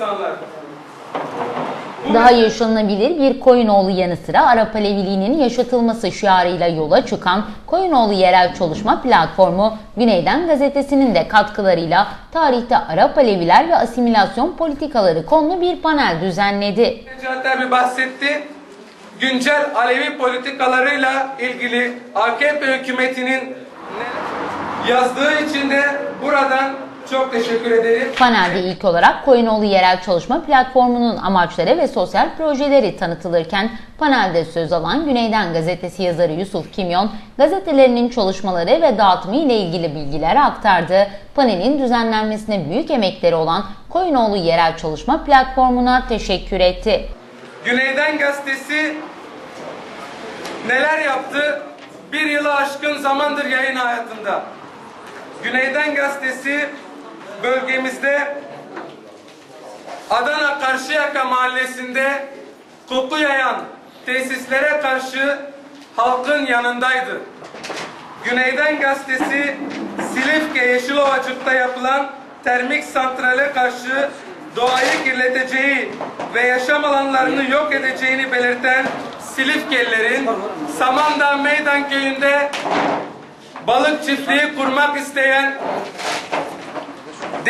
insanlar. Bu Daha yaşanılabilir bir Koyunoğlu yanı sıra Arap Aleviliğinin yaşatılması şiarıyla yola çıkan Koyunoğlu Yerel Çalışma Platformu, Güneyden gazetesinin de katkılarıyla tarihte Arap Aleviler ve asimilasyon politikaları konulu bir panel düzenledi. Necati abi bahsetti. Güncel Alevi politikalarıyla ilgili AKP hükümetinin yazdığı için de buradan çok teşekkür ederim. Panelde ilk olarak Koyunoğlu Yerel Çalışma Platformu'nun amaçları ve sosyal projeleri tanıtılırken panelde söz alan Güneyden Gazetesi yazarı Yusuf Kimyon, gazetelerinin çalışmaları ve dağıtımı ile ilgili bilgiler aktardı. Panelin düzenlenmesine büyük emekleri olan Koyunoğlu Yerel Çalışma Platformu'na teşekkür etti. Güneyden Gazetesi neler yaptı? Bir yılı aşkın zamandır yayın hayatında. Güneyden Gazetesi bölgemizde Adana Karşıyaka mahallesinde koku yayan tesislere karşı halkın yanındaydı. Güneyden Gazetesi Silifke Yeşilovacık'ta yapılan termik santrale karşı doğayı kirleteceği ve yaşam alanlarını yok edeceğini belirten Silifkelilerin Samandağ Meydan Köyü'nde balık çiftliği kurmak isteyen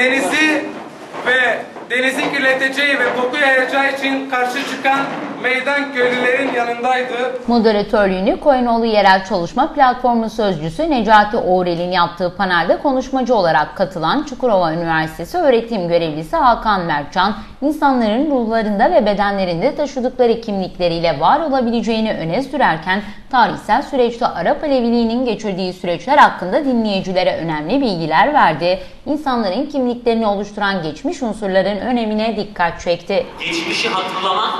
denizi ve denizi kirleteceği ve koku yayacağı için karşı çıkan meydan köylülerin yanındaydı. Moderatörlüğünü Koyunoğlu Yerel Çalışma Platformu Sözcüsü Necati Oğrel'in yaptığı panelde konuşmacı olarak katılan Çukurova Üniversitesi öğretim görevlisi Hakan Mertcan, insanların ruhlarında ve bedenlerinde taşıdıkları kimlikleriyle var olabileceğini öne sürerken, tarihsel süreçte Arap Aleviliğinin geçirdiği süreçler hakkında dinleyicilere önemli bilgiler verdi. İnsanların kimliklerini oluşturan geçmiş unsurların önemine dikkat çekti. geçmişi hatırlamak,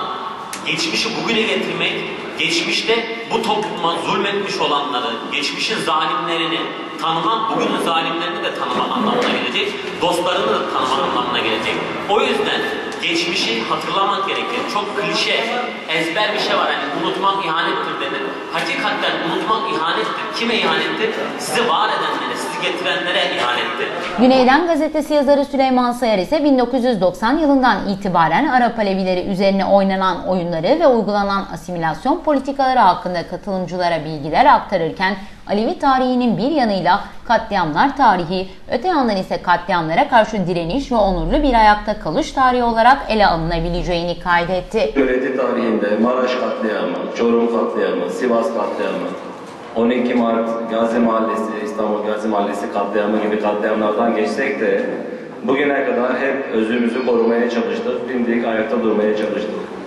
geçmişi bugüne getirmek, geçmişte bu topluma zulmetmiş olanları, geçmişin zalimlerini tanımak, bugünün zalimlerini de tanımak anlamına gelecek, dostlarını da tanımak anlamına gelecek. O yüzden geçmişi hatırlamak gerekir. Çok klişe, ezber bir şey var. Yani unutmak ihanettir denir. Hakikaten unutmak ihanettir. Kime ihanettir? Sizi var edenlere, sizi getirenlere ihanettir. Güneyden gazetesi yazarı Süleyman Sayar ise 1990 yılından itibaren Arap Alevileri üzerine oynanan oyunları ve uygulanan asimilasyon politikaları hakkında katılımcılara bilgiler aktarırken Alevi tarihinin bir yanıyla katliamlar tarihi, öte yandan ise katliamlara karşı direniş ve onurlu bir ayakta kalış tarihi olarak ele alınabileceğini kaydetti. Devleti tarihinde Maraş katliamı, Çorum katliamı, Sivas katliamı, 12 Mart Gazi Mahallesi, İstanbul Gazi Mahallesi katliamı gibi katliamlardan geçsek de bugüne kadar hep özümüzü korumaya çalıştık, dimdik ayakta durmaya çalıştık.